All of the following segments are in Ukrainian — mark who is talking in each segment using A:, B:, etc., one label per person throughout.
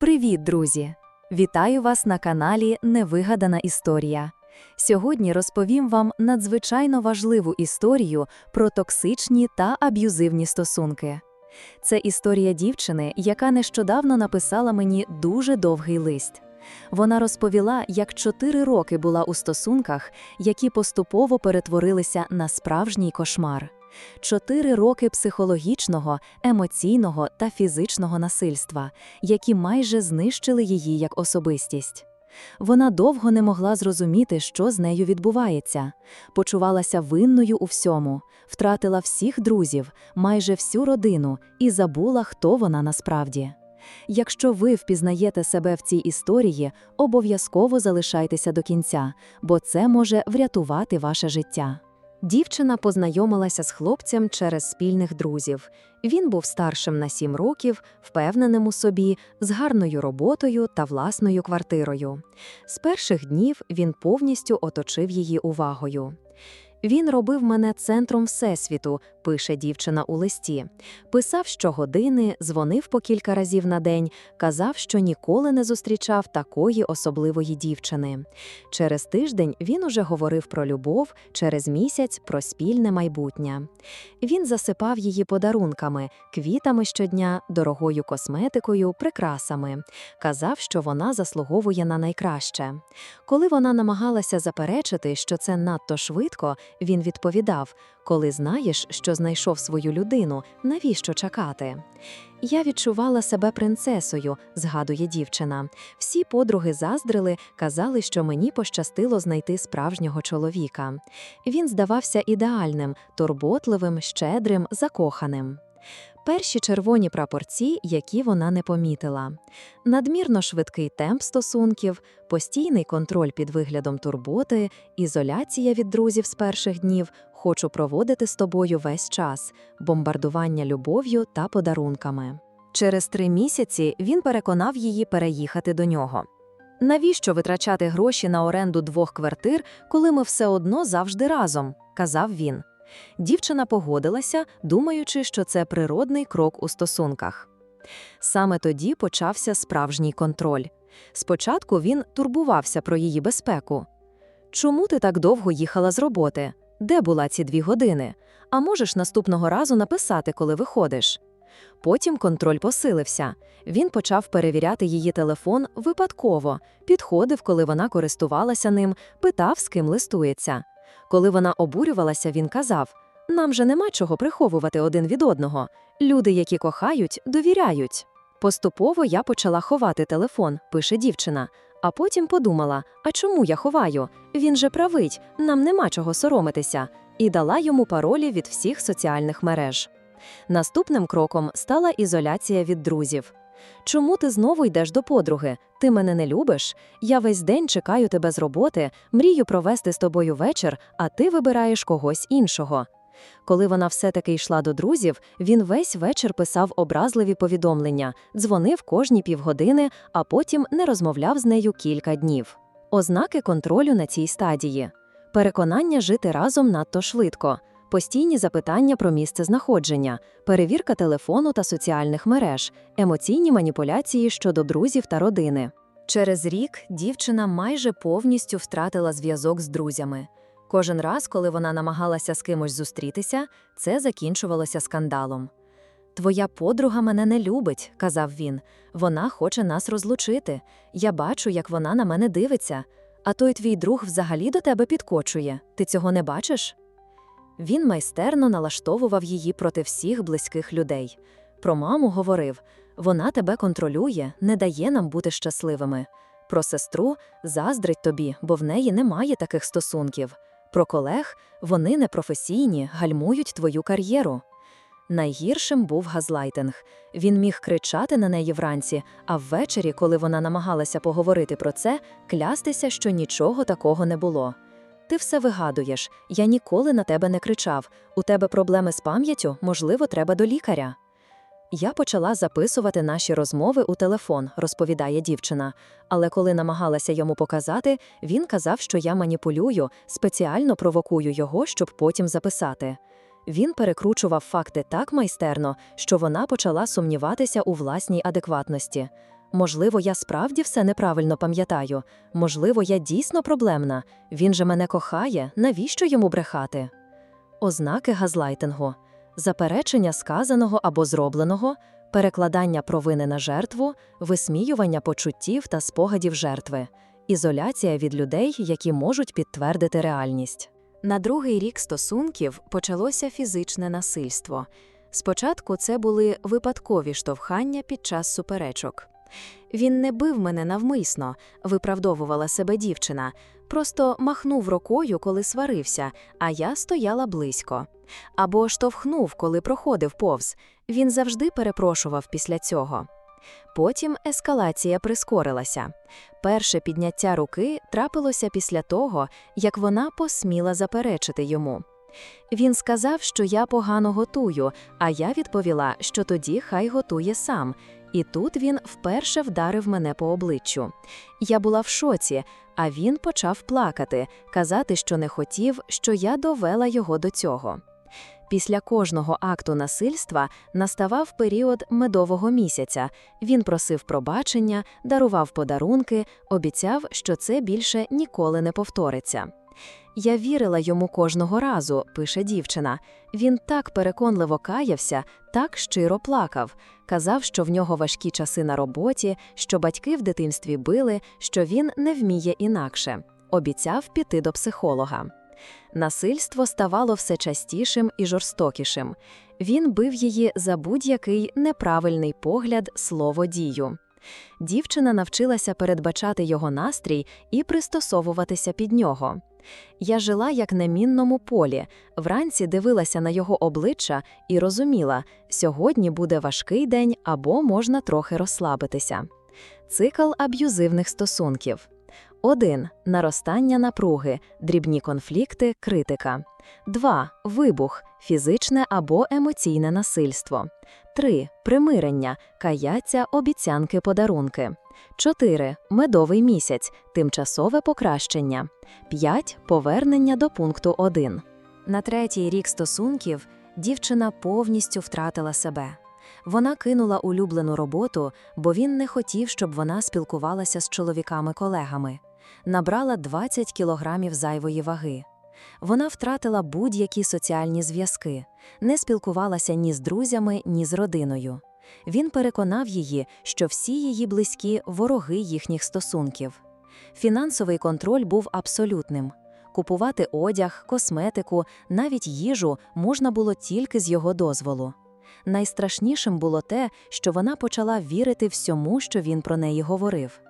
A: Привіт, друзі! Вітаю вас на каналі Невигадана історія. Сьогодні розповім вам надзвичайно важливу історію про токсичні та аб'юзивні стосунки. Це історія дівчини, яка нещодавно написала мені дуже довгий лист. Вона розповіла, як чотири роки була у стосунках, які поступово перетворилися на справжній кошмар. Чотири роки психологічного, емоційного та фізичного насильства, які майже знищили її як особистість. Вона довго не могла зрозуміти, що з нею відбувається, почувалася винною у всьому, втратила всіх друзів, майже всю родину і забула, хто вона насправді. Якщо ви впізнаєте себе в цій історії, обов'язково залишайтеся до кінця, бо це може врятувати ваше життя. Дівчина познайомилася з хлопцем через спільних друзів. Він був старшим на сім років, впевненим у собі, з гарною роботою та власною квартирою. З перших днів він повністю оточив її увагою. Він робив мене центром всесвіту, пише дівчина у листі. Писав щогодини, дзвонив по кілька разів на день, казав, що ніколи не зустрічав такої особливої дівчини. Через тиждень він уже говорив про любов, через місяць про спільне майбутнє. Він засипав її подарунками, квітами щодня, дорогою косметикою, прикрасами. Казав, що вона заслуговує на найкраще. Коли вона намагалася заперечити, що це надто швидко, він відповідав: коли знаєш, що знайшов свою людину, навіщо чекати? Я відчувала себе принцесою, згадує дівчина. Всі подруги заздрили, казали, що мені пощастило знайти справжнього чоловіка. Він здавався ідеальним, турботливим, щедрим, закоханим. Перші червоні прапорці, які вона не помітила, надмірно швидкий темп стосунків, постійний контроль під виглядом турботи, ізоляція від друзів з перших днів, хочу проводити з тобою весь час, бомбардування любов'ю та подарунками. Через три місяці він переконав її переїхати до нього. Навіщо витрачати гроші на оренду двох квартир, коли ми все одно завжди разом? казав він. Дівчина погодилася, думаючи, що це природний крок у стосунках. Саме тоді почався справжній контроль. Спочатку він турбувався про її безпеку. Чому ти так довго їхала з роботи? Де була ці дві години? А можеш наступного разу написати, коли виходиш? Потім контроль посилився. Він почав перевіряти її телефон випадково, підходив, коли вона користувалася ним, питав, з ким листується. Коли вона обурювалася, він казав: Нам же нема чого приховувати один від одного. Люди, які кохають, довіряють. Поступово я почала ховати телефон, пише дівчина. А потім подумала: а чому я ховаю? Він же править, нам нема чого соромитися, і дала йому паролі від всіх соціальних мереж. Наступним кроком стала ізоляція від друзів. Чому ти знову йдеш до подруги? Ти мене не любиш? Я весь день чекаю тебе з роботи, мрію провести з тобою вечір, а ти вибираєш когось іншого. Коли вона все-таки йшла до друзів, він весь вечір писав образливі повідомлення, дзвонив кожні півгодини, а потім не розмовляв з нею кілька днів. Ознаки контролю на цій стадії переконання жити разом надто швидко, постійні запитання про місце знаходження, перевірка телефону та соціальних мереж, емоційні маніпуляції щодо друзів та родини. Через рік дівчина майже повністю втратила зв'язок з друзями. Кожен раз, коли вона намагалася з кимось зустрітися, це закінчувалося скандалом. Твоя подруга мене не любить, казав він. Вона хоче нас розлучити. Я бачу, як вона на мене дивиться. А той твій друг взагалі до тебе підкочує. Ти цього не бачиш? Він майстерно налаштовував її проти всіх близьких людей. Про маму говорив вона тебе контролює, не дає нам бути щасливими. Про сестру заздрить тобі, бо в неї немає таких стосунків. Про колег вони непрофесійні, гальмують твою кар'єру. Найгіршим був газлайтинг. Він міг кричати на неї вранці, а ввечері, коли вона намагалася поговорити про це, клястися, що нічого такого не було. Ти все вигадуєш, я ніколи на тебе не кричав. У тебе проблеми з пам'яттю, можливо, треба до лікаря. Я почала записувати наші розмови у телефон, розповідає дівчина. Але коли намагалася йому показати, він казав, що я маніпулюю, спеціально провокую його, щоб потім записати. Він перекручував факти так майстерно, що вона почала сумніватися у власній адекватності. Можливо, я справді все неправильно пам'ятаю. Можливо, я дійсно проблемна. Він же мене кохає, навіщо йому брехати? Ознаки газлайтингу заперечення сказаного або зробленого, перекладання провини на жертву, висміювання почуттів та спогадів жертви, ізоляція від людей, які можуть підтвердити реальність. На другий рік стосунків почалося фізичне насильство. Спочатку це були випадкові штовхання під час суперечок. Він не бив мене навмисно, виправдовувала себе дівчина, просто махнув рукою, коли сварився, а я стояла близько. Або штовхнув, коли проходив повз. Він завжди перепрошував після цього. Потім ескалація прискорилася. Перше підняття руки трапилося після того, як вона посміла заперечити йому. Він сказав, що я погано готую, а я відповіла, що тоді хай готує сам. І тут він вперше вдарив мене по обличчю. Я була в шоці, а він почав плакати, казати, що не хотів, що я довела його до цього. Після кожного акту насильства наставав період медового місяця. Він просив пробачення, дарував подарунки, обіцяв, що це більше ніколи не повториться. Я вірила йому кожного разу, пише дівчина. Він так переконливо каявся, так щиро плакав. Казав, що в нього важкі часи на роботі, що батьки в дитинстві били, що він не вміє інакше. Обіцяв піти до психолога. Насильство ставало все частішим і жорстокішим. Він бив її за будь-який неправильний погляд, слово дію. Дівчина навчилася передбачати його настрій і пристосовуватися під нього. Я жила як на мінному полі, вранці дивилася на його обличчя і розуміла, сьогодні буде важкий день або можна трохи розслабитися. Цикл аб'юзивних стосунків. 1. Наростання напруги, дрібні конфлікти, критика. 2. Вибух, фізичне або емоційне насильство. 3. Примирення, каяття, обіцянки, подарунки. 4. Медовий місяць, тимчасове покращення. 5. Повернення до пункту 1. На третій рік стосунків дівчина повністю втратила себе. Вона кинула улюблену роботу, бо він не хотів, щоб вона спілкувалася з чоловіками-колегами. Набрала 20 кілограмів зайвої ваги. Вона втратила будь-які соціальні зв'язки, не спілкувалася ні з друзями, ні з родиною. Він переконав її, що всі її близькі вороги їхніх стосунків. Фінансовий контроль був абсолютним. Купувати одяг, косметику, навіть їжу можна було тільки з його дозволу. Найстрашнішим було те, що вона почала вірити всьому, що він про неї говорив.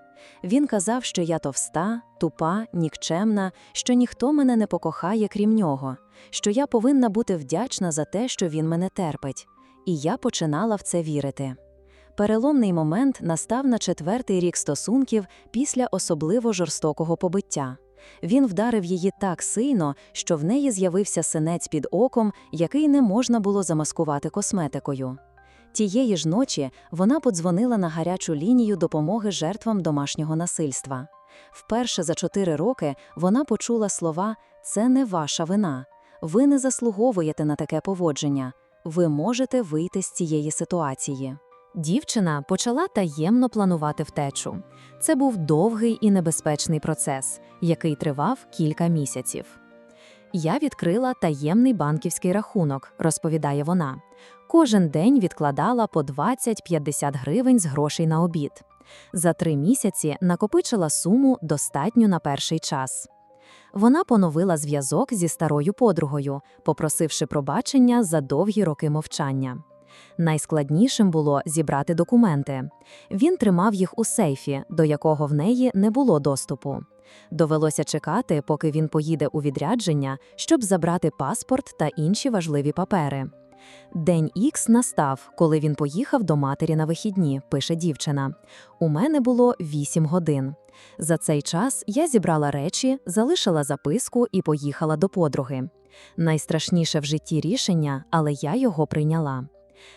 A: Він казав, що я товста, тупа, нікчемна, що ніхто мене не покохає, крім нього, що я повинна бути вдячна за те, що він мене терпить, і я починала в це вірити. Переломний момент настав на четвертий рік стосунків після особливо жорстокого побиття. Він вдарив її так сильно, що в неї з'явився синець під оком, який не можна було замаскувати косметикою. Тієї ж ночі вона подзвонила на гарячу лінію допомоги жертвам домашнього насильства. Вперше за чотири роки вона почула слова Це не ваша вина. Ви не заслуговуєте на таке поводження. Ви можете вийти з цієї ситуації. Дівчина почала таємно планувати втечу. Це був довгий і небезпечний процес, який тривав кілька місяців. Я відкрила таємний банківський рахунок, розповідає вона. Кожен день відкладала по 20-50 гривень з грошей на обід. За три місяці накопичила суму достатню на перший час. Вона поновила зв'язок зі старою подругою, попросивши пробачення за довгі роки мовчання. Найскладнішим було зібрати документи. Він тримав їх у сейфі, до якого в неї не було доступу. Довелося чекати, поки він поїде у відрядження, щоб забрати паспорт та інші важливі папери. День Ікс настав, коли він поїхав до матері на вихідні, пише дівчина. У мене було вісім годин. За цей час я зібрала речі, залишила записку і поїхала до подруги. Найстрашніше в житті рішення, але я його прийняла.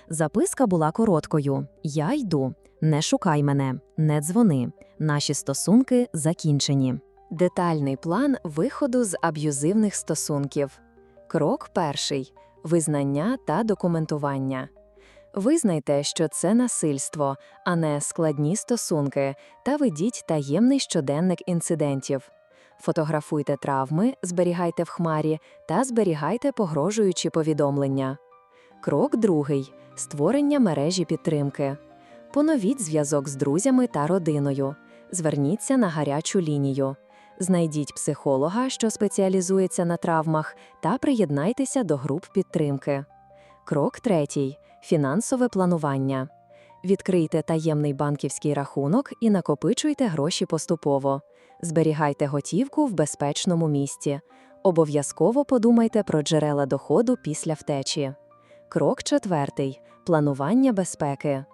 A: Записка була короткою: Я йду, не шукай мене, не дзвони. Наші стосунки закінчені. Детальний план виходу з аб'юзивних стосунків. Крок перший визнання та документування. Визнайте, що це насильство, а не складні стосунки, та ведіть таємний щоденник інцидентів. Фотографуйте травми, зберігайте в хмарі та зберігайте погрожуючі повідомлення. Крок другий створення мережі підтримки. Поновіть зв'язок з друзями та родиною. Зверніться на гарячу лінію. Знайдіть психолога, що спеціалізується на травмах, та приєднайтеся до груп підтримки. Крок третій фінансове планування. Відкрийте таємний банківський рахунок і накопичуйте гроші поступово. Зберігайте готівку в безпечному місці. Обов'язково подумайте про джерела доходу після втечі. Крок четвертий планування безпеки.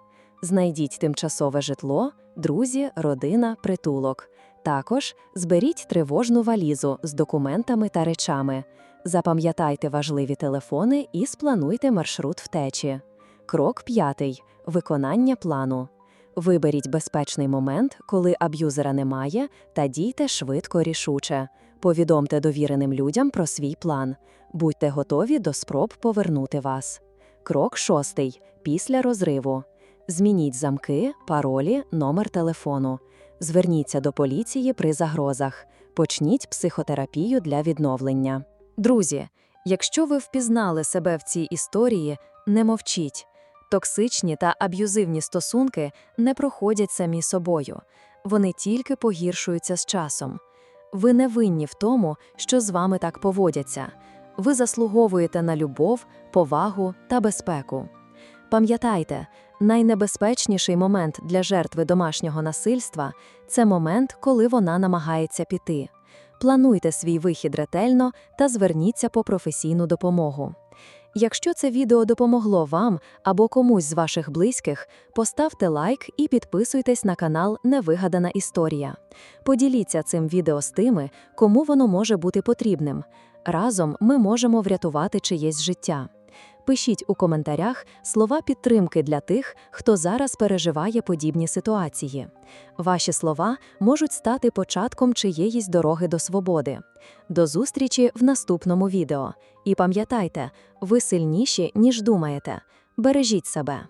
A: Знайдіть тимчасове житло, друзі, родина, притулок. Також зберіть тривожну валізу з документами та речами. Запам'ятайте важливі телефони і сплануйте маршрут втечі. Крок п'ятий виконання плану. Виберіть безпечний момент, коли аб'юзера немає, та дійте швидко рішуче. Повідомте довіреним людям про свій план. Будьте готові до спроб повернути вас. Крок шостий. Після розриву. Змініть замки, паролі, номер телефону. Зверніться до поліції при загрозах. Почніть психотерапію для відновлення. Друзі, якщо ви впізнали себе в цій історії, не мовчіть. Токсичні та аб'юзивні стосунки не проходять самі собою, вони тільки погіршуються з часом. Ви не винні в тому, що з вами так поводяться. Ви заслуговуєте на любов, повагу та безпеку. Пам'ятайте, найнебезпечніший момент для жертви домашнього насильства це момент, коли вона намагається піти. Плануйте свій вихід ретельно та зверніться по професійну допомогу. Якщо це відео допомогло вам або комусь з ваших близьких, поставте лайк і підписуйтесь на канал Невигадана історія. Поділіться цим відео з тими, кому воно може бути потрібним. Разом ми можемо врятувати чиєсь життя. Пишіть у коментарях слова підтримки для тих, хто зараз переживає подібні ситуації. Ваші слова можуть стати початком чиєїсь дороги до свободи. До зустрічі в наступному відео. І пам'ятайте, ви сильніші, ніж думаєте. Бережіть себе.